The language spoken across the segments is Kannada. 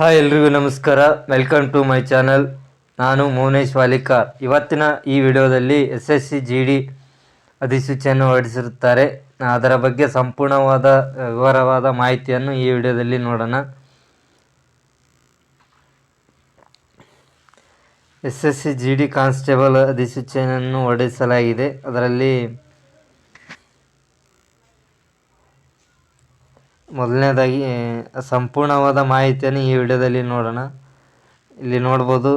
ಹಾಯ್ ಎಲ್ರಿಗೂ ನಮಸ್ಕಾರ. ವೆಲ್ಕಮ್ ಟು ಮೈ ಚಾನಲ್ ನಾನು ಮೋನೇಶ್ ವಾಲಿಕಾರ್ ಇವತ್ತಿನ ಈ ವಿಡಿಯೋದಲ್ಲಿ S S C G D ಅಧಿಸೂಚನೆಯನ್ನು ಹೊರಡಿಸಿರುತ್ತಾರೆ. ಅದರ ಬಗ್ಗೆ ಸಂಪೂರ್ಣವಾದ ವಿವರವಾದ ಮಾಹಿತಿಯನ್ನು ಈ ವಿಡಿಯೋದಲ್ಲಿ ನೋಡೋಣ. S S C G D constable ಅಧಿಸೂಚನೆಯನ್ನು ಹೊರಡಿಸಲಾಗಿದೆ. ಅದರಲ್ಲಿ ಮೊದಲನೇದಾಗಿ ಸಂಪೂರ್ಣವಾದ ಮಾಹಿತಿಯನ್ನು ಈ ವಿಡಿಯೋದಲ್ಲಿ ನೋಡೋಣ. ಇಲ್ಲಿ ನೋಡ್ಬೋದು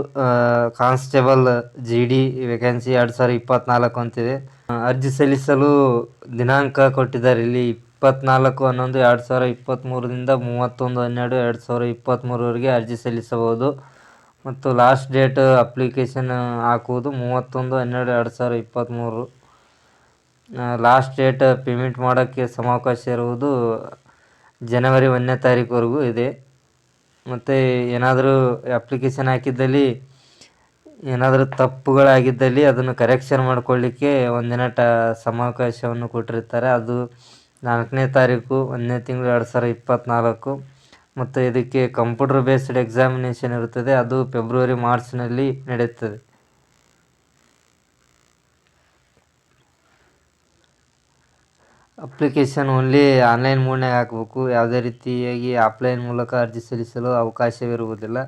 ಕಾನ್ಸ್ಟೇಬಲ್ ಜಿ ಡಿ ವೇಕೆನ್ಸಿ ಎರಡು ಸಾವಿರ ಇಪ್ಪತ್ನಾಲ್ಕು ಅಂತಿದೆ. ಅರ್ಜಿ ಸಲ್ಲಿಸಲು ದಿನಾಂಕ ಕೊಟ್ಟಿದ್ದಾರೆ. ಇಲ್ಲಿ ಇಪ್ಪತ್ನಾಲ್ಕು ಹನ್ನೊಂದು, ಎರಡು ಸಾವಿರ ಇಪ್ಪತ್ತ್ಮೂರರಿಂದ ಮೂವತ್ತೊಂದು ಹನ್ನೆರಡು, ಎರಡು ಸಾವಿರ ಇಪ್ಪತ್ತ್ಮೂರವರೆಗೆ ಅರ್ಜಿ ಸಲ್ಲಿಸಬಹುದು. ಮತ್ತು ಲಾಸ್ಟ್ ಡೇಟ್ ಅಪ್ಲಿಕೇಶನ್ ಹಾಕುವುದು ಮೂವತ್ತೊಂದು ಹನ್ನೆರಡು, ಎರಡು ಸಾವಿರ ಇಪ್ಪತ್ತ್ಮೂರು ಲಾಸ್ಟ್ ಡೇಟ್ ಪೇಮೆಂಟ್ ಮಾಡೋಕ್ಕೆ ಸಮಾವಕಾಶ ಇರುವುದು ಜನವರಿ ಒಂದನೇ ತಾರೀಕುವರೆಗೂ ಇದೆ. ಮತ್ತು ಏನಾದರೂ ಅಪ್ಲಿಕೇಶನ್ ಹಾಕಿದ್ದಲ್ಲಿ, ಏನಾದರೂ ತಪ್ಪುಗಳಾಗಿದ್ದಲ್ಲಿ ಅದನ್ನು ಕರೆಕ್ಷನ್ ಮಾಡಿಕೊಳ್ಳಿಕ್ಕೆ ಒಂದಿನ ಟ ಸಮಾವಕಾಶವನ್ನು ಕೊಟ್ಟಿರ್ತಾರೆ. ಅದು ನಾಲ್ಕನೇ ತಾರೀಕು, ಒಂದನೇ ತಿಂಗಳು ಎರಡು ಸಾವಿರ ಇಪ್ಪತ್ತ್ನಾಲ್ಕು ಮತ್ತು ಇದಕ್ಕೆ ಕಂಪ್ಯೂಟರ್ ಬೇಸ್ಡ್ ಎಕ್ಸಾಮಿನೇಷನ್ ಇರುತ್ತದೆ. ಅದು ಫೆಬ್ರವರಿ ಮಾರ್ಚ್ನಲ್ಲಿ ನಡೆಯುತ್ತದೆ. ಅಪ್ಲಿಕೇಶನ್ ಓನ್ಲಿ ಆನ್ಲೈನ್ ಮೋಡ್ನಾಗ ಹಾಕಬೇಕು. ಯಾವುದೇ ರೀತಿಯಾಗಿ ಆಫ್ಲೈನ್ ಮೂಲಕ ಅರ್ಜಿ ಸಲ್ಲಿಸಲು ಅವಕಾಶವಿರುವುದಿಲ್ಲ.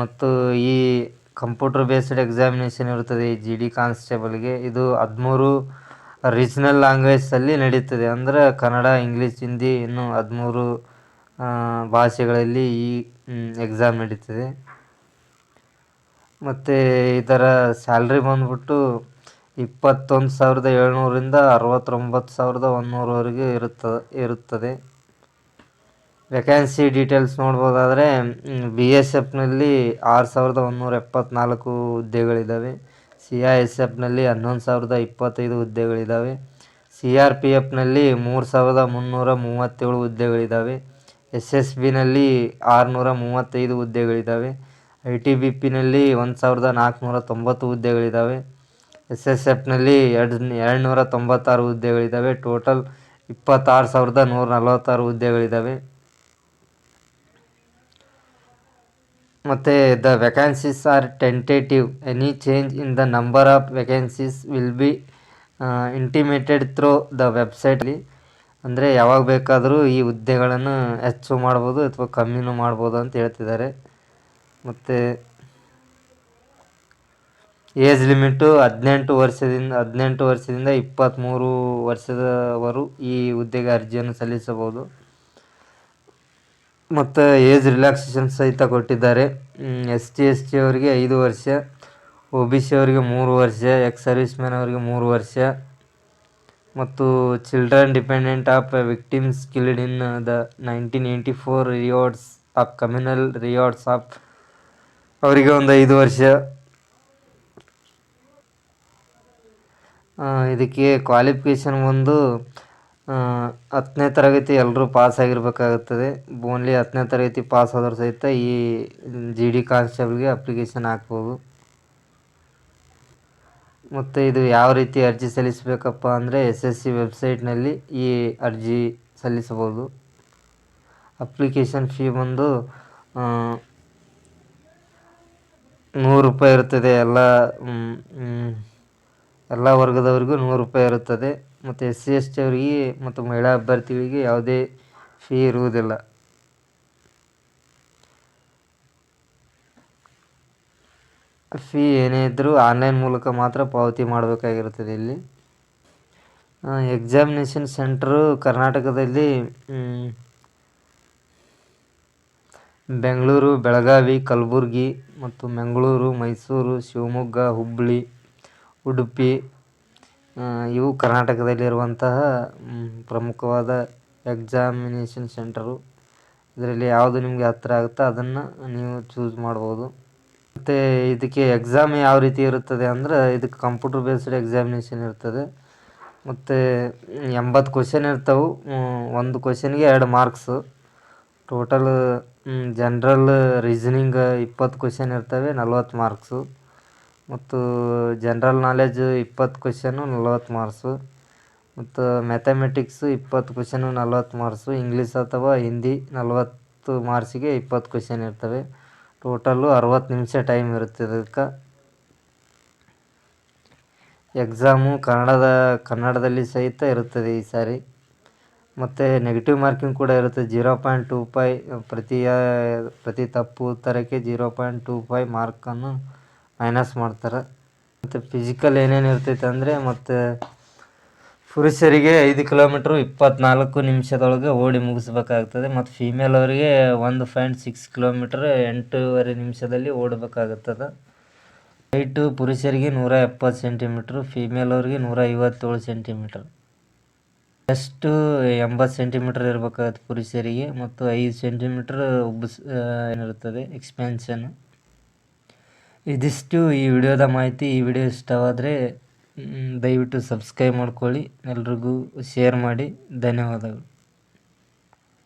ಮತ್ತು ಈ ಕಂಪ್ಯೂಟರ್ ಬೇಸ್ಡ್ ಎಕ್ಸಾಮಿನೇಷನ್ ಇರುತ್ತದೆ ಈ ಜಿ ಡಿ ಕಾನ್ಸ್ಟೇಬಲ್ಗೆ. ಇದು ಹದಿಮೂರು ರೀಜ್ನಲ್ ಲ್ಯಾಂಗ್ವೇಜಲ್ಲಿ ನಡೀತದೆ. ಅಂದರೆ ಕನ್ನಡ, ಇಂಗ್ಲೀಷ್, ಹಿಂದಿ ಇನ್ನು ಹದಿಮೂರು ಭಾಷೆಗಳಲ್ಲಿ ಈ ಎಕ್ಸಾಮ್ ನಡೀತದೆ. ಮತ್ತು ಇದರ ಸ್ಯಾಲ್ರಿ ಬಂದ್ಬಿಟ್ಟು ಇಪ್ಪತ್ತೊಂದು ಸಾವಿರದ ಏಳುನೂರರಿಂದ ಅರವತ್ತೊಂಬತ್ತು ಸಾವಿರದ ಒಂದುನೂರವರೆಗೆ ಇರುತ್ತದೆ ಇರುತ್ತದೆ. ವೇಕೆನ್ಸಿ ಡೀಟೇಲ್ಸ್ ನೋಡ್ಬೋದಾದರೆ ಬಿ ಎಸ್ ಎಫ್ನಲ್ಲಿ ಆರು ಸಾವಿರದ ಒಂದುನೂರ ಎಪ್ಪತ್ತ್ನಾಲ್ಕು ಹುದ್ದೆಗಳಿದ್ದಾವೆ ಸಿ ಐ ಎಸ್ ಎಫ್ನಲ್ಲಿ ಹನ್ನೊಂದು ಸಾವಿರದ ಇಪ್ಪತ್ತೈದು ಹುದ್ದೆಗಳಿದ್ದಾವೆ ಸಿ ಆರ್ ಪಿ ಎಫ್ನಲ್ಲಿ ಮೂರು ಸಾವಿರದ ಮುನ್ನೂರ ಮೂವತ್ತೇಳು ಹುದ್ದೆಗಳಿದ್ದಾವೆ ಎಸ್ ಎಸ್ ಬಿನಲ್ಲಿ ಆರುನೂರ ಮೂವತ್ತೈದು ಹುದ್ದೆಗಳಿದ್ದಾವೆ ಐ ಟಿ ಬಿ ಪಿನಲ್ಲಿ ಒಂದು ಸಾವಿರದ ನಾಲ್ಕುನೂರ ತೊಂಬತ್ತು ಹುದ್ದೆಗಳಿದ್ದಾವೆ ಎಸ್ ಎಸ್ ಎಫ್ನಲ್ಲಿ ಎರಡು ಎರಡು ನೂರ ತೊಂಬತ್ತಾರು ಹುದ್ದೆಗಳಿದ್ದಾವೆ. ಟೋಟಲ್ ಇಪ್ಪತ್ತಾರು ಸಾವಿರದ ನೂರ ನಲವತ್ತಾರು ಹುದ್ದೆಗಳಿದ್ದಾವೆ. ಮತ್ತು the vacancies are tentative any change in the number of vacancies will be intimated through the ವೆಬ್ಸೈಟ್ಲಿ ಅಂದರೆ ಯಾವಾಗ ಬೇಕಾದರೂ ಈ ಹುದ್ದೆಗಳನ್ನು ಹೆಚ್ಚು ಮಾಡ್ಬೋದು ಅಥವಾ ಕಮ್ಮಿನೂ ಮಾಡ್ಬೋದು ಅಂತ ಹೇಳ್ತಿದ್ದಾರೆ. ಮತ್ತು ಏಜ್ ಲಿಮಿಟು ಹದಿನೆಂಟು ವರ್ಷದಿಂದ ಹದಿನೆಂಟು ವರ್ಷದಿಂದ ಇಪ್ಪತ್ತ್ಮೂರು ವರ್ಷದವರು ಈ ಹುದ್ದೆಗೆ ಅರ್ಜಿಯನ್ನು ಸಲ್ಲಿಸಬಹುದು. ಮತ್ತು ಏಜ್ ರಿಲ್ಯಾಕ್ಸೇಷನ್ ಸಹಿತ ಕೊಟ್ಟಿದ್ದಾರೆ. ಎಸ್ ಟಿ ಎಸ್ ಟಿ ಅವರಿಗೆ ಐದು ವರ್ಷ, ಒ ಬಿ ಸಿ ಅವರಿಗೆ ಮೂರು ವರ್ಷ, ಎಕ್ಸ್ ಸರ್ವಿಸ್ ಮ್ಯಾನ್ ಅವರಿಗೆ ಮೂರು ವರ್ಷ, ಮತ್ತು children dependent of victims killed in the nineteen eighty four riots of communal riots of ಅವರಿಗೆ ಒಂದು ಐದು ವರ್ಷ. ಇದಕ್ಕೆ ಕ್ವಾಲಿಫಿಕೇಷನ್ ಒಂದು ಹತ್ತನೇ ತರಗತಿ ಎಲ್ಲರೂ ಪಾಸ್ ಆಗಿರಬೇಕಾಗುತ್ತದೆ. ಓನ್ಲಿ ಹತ್ತನೇ ತರಗತಿ ಪಾಸ್ ಆದವ್ರು ಸಹಿತ ಈ ಜಿ ಡಿ ಕಾನ್ಸ್ಟೇಬಲ್ಗೆ ಅಪ್ಲಿಕೇಶನ್ ಹಾಕ್ಬೋದು. ಮತ್ತು ಇದು ಯಾವ ರೀತಿ ಅರ್ಜಿ ಸಲ್ಲಿಸಬೇಕಪ್ಪ ಅಂದರೆ ಎಸ್ ಎಸ್ ಸಿ ವೆಬ್ಸೈಟ್ನಲ್ಲಿ ಈ ಅರ್ಜಿ ಸಲ್ಲಿಸಬಹುದು. ಅಪ್ಲಿಕೇಶನ್ ಫೀ ಬಂದು ನೂರು ರೂಪಾಯಿ ಇರುತ್ತದೆ. ಎಲ್ಲ ಎಲ್ಲ ವರ್ಗದವರಿಗೂ ನೂರು ರೂಪಾಯಿ ಇರುತ್ತದೆ. ಮತ್ತು ಎಸ್ ಸಿ ಎಸ್ ಟಿ ಅವರಿಗೆ ಮತ್ತು ಮಹಿಳಾ ಅಭ್ಯರ್ಥಿಗಳಿಗೆ ಯಾವುದೇ ಫೀ ಇರುವುದಿಲ್ಲ. ಫೀ ಏನೇ ಇದ್ದರೂ ಆನ್ಲೈನ್ ಮೂಲಕ ಮಾತ್ರ ಪಾವತಿ ಮಾಡಬೇಕಾಗಿರುತ್ತದೆ ಇಲ್ಲಿ. ಎಕ್ಸಾಮಿನೇಷನ್ ಸೆಂಟ್ರು ಕರ್ನಾಟಕದಲ್ಲಿ ಬೆಂಗಳೂರು, ಬೆಳಗಾವಿ, ಕಲಬುರ್ಗಿ ಮತ್ತು ಮಂಗಳೂರು, ಮೈಸೂರು, ಶಿವಮೊಗ್ಗ, ಹುಬ್ಬಳ್ಳಿ ಉಡುಪಿ ಇವು ಕರ್ನಾಟಕದಲ್ಲಿರುವಂತಹ ಪ್ರಮುಖವಾದ ಎಕ್ಸಾಮಿನೇಷನ್ ಸೆಂಟರು ಇದರಲ್ಲಿ ಯಾವುದು ನಿಮಗೆ ಹತ್ತಿರ ಆಗುತ್ತೋ ಅದನ್ನು ನೀವು ಚೂಸ್ ಮಾಡ್ಬೋದು. ಮತ್ತು ಇದಕ್ಕೆ ಎಕ್ಸಾಮ್ ಯಾವ ರೀತಿ ಇರುತ್ತದೆ ಅಂದರೆ, ಇದಕ್ಕೆ ಕಂಪ್ಯೂಟರ್ ಬೇಸ್ಡ್ ಎಕ್ಸಾಮಿನೇಷನ್ ಇರ್ತದೆ. ಮತ್ತು ಎಂಬತ್ತು ಕ್ವಶನ್ ಇರ್ತವೆ. ಒಂದು ಕ್ವಶನ್ಗೆ ಎರಡು ಮಾರ್ಕ್ಸು ಟೋಟಲ್ ಜನ್ರಲ್ ರೀಸನಿಂಗ್ ಇಪ್ಪತ್ತು ಕ್ವಶನ್ ಇರ್ತವೆ, ನಲ್ವತ್ತು ಮಾರ್ಕ್ಸು ಮತ್ತು ಜನ್ರಲ್ ನಾಲೆಜ್ ಇಪ್ಪತ್ತು ಕ್ವೆಶನು ನಲ್ವತ್ತು ಮಾರ್ಕ್ಸು ಮತ್ತು ಮ್ಯಾಥಮೆಟಿಕ್ಸು ಇಪ್ಪತ್ತು ಕ್ವೆಶನು ನಲ್ವತ್ತು ಮಾರ್ಕ್ಸು ಇಂಗ್ಲೀಷ್ ಅಥವಾ ಹಿಂದಿ ನಲ್ವತ್ತು ಮಾರ್ಕ್ಸಿಗೆ ಇಪ್ಪತ್ತು ಕ್ವೆಶನ್ ಇರ್ತವೆ. ಟೋಟಲ್ಲು ಅರವತ್ತು ನಿಮಿಷ ಟೈಮ್ ಇರುತ್ತೆ ಇದಕ್ಕೆ. ಎಕ್ಸಾಮು ಕನ್ನಡದ, ಕನ್ನಡದಲ್ಲಿ ಸಹಿತ ಇರುತ್ತದೆ ಈ ಸಾರಿ. ಮತ್ತು ನೆಗೆಟಿವ್ ಮಾರ್ಕಿಂಗ್ ಕೂಡ ಇರುತ್ತೆ. ಜೀರೋ ಪಾಯಿಂಟ್ ಟೂ ಫೈ ಪ್ರತಿಯ ಪ್ರತಿ ತಪ್ಪು ಉತ್ತರಕ್ಕೆ ಜೀರೋ ಪಾಯಿಂಟ್ ಟೂ ಫೈ ಮಾರ್ಕನ್ನು ಮೈನಸ್ ಮಾಡ್ತಾರೆ. ಮತ್ತು ಫಿಸಿಕಲ್ ಏನೇನು ಇರ್ತೈತೆ ಅಂದರೆ ಮತ್ತು ಪುರುಷರಿಗೆ ಐದು ಕಿಲೋಮೀಟ್ರು ಇಪ್ಪತ್ನಾಲ್ಕು ನಿಮಿಷದೊಳಗೆ ಓಡಿ ಮುಗಿಸ್ಬೇಕಾಗ್ತದೆ. ಮತ್ತು ಫೀಮೇಲ್ ಅವರಿಗೆ ಒಂದು ಪಾಯಿಂಟ್ ಸಿಕ್ಸ್ ಕಿಲೋಮೀಟ್ರ್ ಎಂಟೂವರೆ ನಿಮಿಷದಲ್ಲಿ ಓಡಬೇಕಾಗುತ್ತದೆ ಹೈಟು ಪುರುಷರಿಗೆ ನೂರ ಎಪ್ಪತ್ತು ಸೆಂಟಿಮೀಟ್ರು ಫೀಮೇಲ್ ಅವ್ರಿಗೆ ನೂರ ಐವತ್ತೇಳು ಸೆಂಟಿಮೀಟ್ರ್ ಎಷ್ಟು ಎಂಬತ್ತು ಸೆಂಟಿಮೀಟ್ರ್ ಇರಬೇಕಾಗತ್ತೆ ಪುರುಷರಿಗೆ. ಮತ್ತು ಐದು ಸೆಂಟಿಮೀಟ್ರ್ ಉಬ್ಬಸ್ ಏನಿರುತ್ತದೆ ಎಕ್ಸ್ಪ್ಯಾನ್ಷನ್ ಇದಿಷ್ಟು ಈ ವಿಡಿಯೋದ ಮಾಹಿತಿ. ಈ ವಿಡಿಯೋ ಇಷ್ಟವಾದರೆ ದಯವಿಟ್ಟು ಸಬ್ಸ್ಕ್ರೈಬ್ ಮಾಡ್ಕೊಳ್ಳಿ. ಎಲ್ರಿಗೂ ಶೇರ್ ಮಾಡಿ. ಧನ್ಯವಾದಗಳು.